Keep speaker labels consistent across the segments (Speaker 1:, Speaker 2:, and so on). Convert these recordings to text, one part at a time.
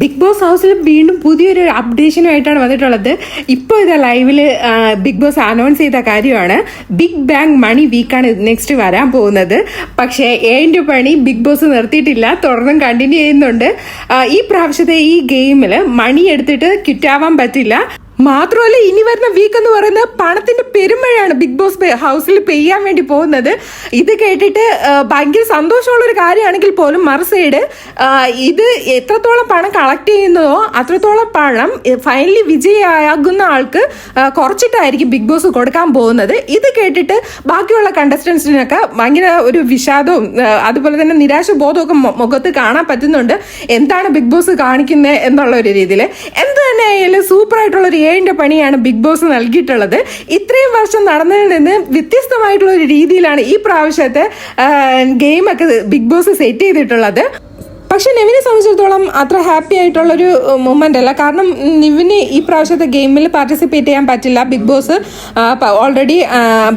Speaker 1: Big boss ഹൗസിൽ വീണ്ടും പുതിയൊരു അപ്ഡേഷനുമായിട്ടാണ് വന്നിട്ടുള്ളത്. ഇപ്പോൾ ഇതാ ലൈവിൽ ബിഗ് ബോസ് അനൗൺസ് ചെയ്ത കാര്യമാണ്. ബിഗ് ബാങ് മണി വീക്കാണ് നെക്സ്റ്റ് വരാൻ പോകുന്നത്. പക്ഷേ ഏഴിന്റെ പണി ബിഗ് ബോസ് നിർത്തിയിട്ടില്ല. തുടർന്നും കണ്ടിന്യൂ ചെയ്യുന്നുണ്ട്. ഈ പ്രാവശ്യത്തെ ഈ ഗെയിമിൽ മണി എടുത്തിട്ട് ക്വിറ്റാവാൻ പറ്റില്ല. മാത്രമല്ല ഇനി വരുന്ന വീക്ക് എന്ന് പറയുന്നത് പണത്തിന്റെ പെരുമഴയാണ് ബിഗ് ബോസ് ഹൗസിൽ പെയ്യാൻ വേണ്ടി പോകുന്നത്. ഇത് കേട്ടിട്ട് ഭയങ്കര സന്തോഷമുള്ള ഒരു കാര്യമാണെങ്കിൽ പോലും മറുസൈഡ് ഇത് എത്രത്തോളം പണം കളക്ട് ചെയ്യുന്നതോ അത്രത്തോളം പണം ഫൈനലി വിജയമാകുന്ന ആൾക്ക് കുറച്ചിട്ടായിരിക്കും ബിഗ് ബോസ് കൊടുക്കാൻ പോകുന്നത്. ഇത് കേട്ടിട്ട് ബാക്കിയുള്ള കണ്ടസ്റ്റൻസിനൊക്കെ ഭയങ്കര ഒരു വിഷാദവും അതുപോലെ തന്നെ നിരാശ ബോധമൊക്കെ മുഖത്ത് കാണാൻ പറ്റുന്നുണ്ട്. എന്താണ് ബിഗ് ബോസ് കാണിക്കുന്നത് എന്നുള്ള ഒരു രീതിയിൽ ആയാലും സൂപ്പർ ആയിട്ടുള്ള ഒരു ഏഴിന്റെ പണിയാണ് ബിഗ് ബോസ് നൽകിയിട്ടുള്ളത്. ഇത്രയും വർഷം നടന്നതിൽ നിന്ന് വ്യത്യസ്തമായിട്ടുള്ള ഒരു രീതിയിലാണ് ഈ പ്രാവശ്യത്തെ ഗെയിമൊക്കെ ബിഗ് ബോസ് സെറ്റ് ചെയ്തിട്ടുള്ളത്. പക്ഷെ നെവിനെ സംബന്ധിച്ചിടത്തോളം അത്ര ഹാപ്പി ആയിട്ടുള്ളൊരു മൂമെന്റ് അല്ല. കാരണം നിവിന് ഈ പ്രാവശ്യത്തെ ഗെയിമിൽ പാർട്ടിസിപ്പേറ്റ് ചെയ്യാൻ പറ്റില്ല. ബിഗ് ബോസ് ഓൾറെഡി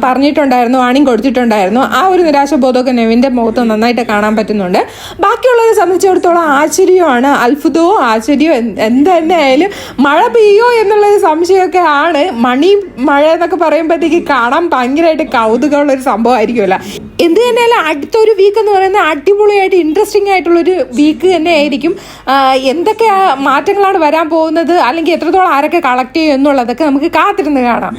Speaker 1: പറഞ്ഞിട്ടുണ്ടായിരുന്നു വാണിംഗ് കൊടുത്തിട്ടുണ്ടായിരുന്നു. ആ ഒരു നിരാശബോധമൊക്കെ നിവിന്റെ മുഖത്ത് നന്നായിട്ട് കാണാൻ പറ്റുന്നുണ്ട്. ബാക്കിയുള്ളവരെ സംബന്ധിച്ചിടത്തോളം ആശ്ചര്യമാണ്. അത്ഭുതവും ആശ്ചര്യവും എന്ത് തന്നെ ആയാലും മഴ പെയ്യോ എന്നുള്ളൊരു സംശയമൊക്കെ ആണ്. മണി മഴ എന്നൊക്കെ പറയുമ്പോഴത്തേക്ക് കാണാൻ ഭയങ്കരമായിട്ട് കൗതുകമുള്ള ഒരു സംഭവമായിരിക്കുമല്ല. എന്ത് തന്നെയാലും അടുത്തൊരു വീക്ക് എന്ന് പറയുന്നത് അടിപൊളിയായിട്ട് ഇൻട്രസ്റ്റിംഗ് ആയിട്ടുള്ളൊരു വീക്ക് തന്നെ ആയിരിക്കും എന്തൊക്കെ മാറ്റങ്ങളാണ് വരാൻ പോകുന്നത്? അല്ലെങ്കിൽ എത്രത്തോളം ആരൊക്കെ കളക്ട് ചെയ്യും എന്നുള്ളതൊക്കെ നമുക്ക് കാത്തിരുന്ന് കാണാം.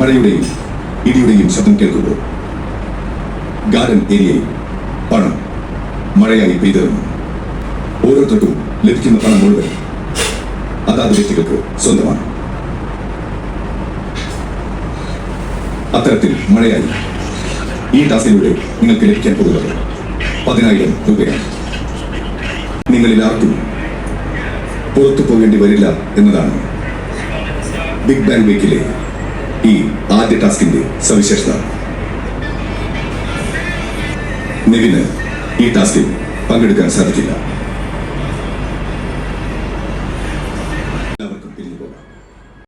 Speaker 2: മഴയുടെയും ഇടിയുടെയും ശബ്ദം കേൾക്കുമ്പോൾ ഗാർഡൻ ഏരിയയിൽ പണം മഴയായി പെയ്തിറങ്ങും ഓരോരുത്തർക്കും ലഭിക്കുന്ന പണം മുഴുവൻ അതാത് വ്യക്തികൾക്ക് സ്വന്തമാണ്. അത്തരത്തിൽ മഴയായി. ഈ ടാസിലൂടെ നിങ്ങൾക്ക് ലഭിക്കാൻ പോകുന്നത് പതിനായിരം രൂപയാണ്. നിങ്ങളിൽ ആർക്കും പുറത്തു പോകേണ്ടി വരില്ല എന്നതാണ് ബിഗ് ബാങ് വീക്കിലെ ഈ ആദ്യ ടാസ്കിന്റെ സവിശേഷത. നിവിന് ഈ ടാസ്കിൽ പങ്കെടുക്കാൻ സാധിക്കില്ല.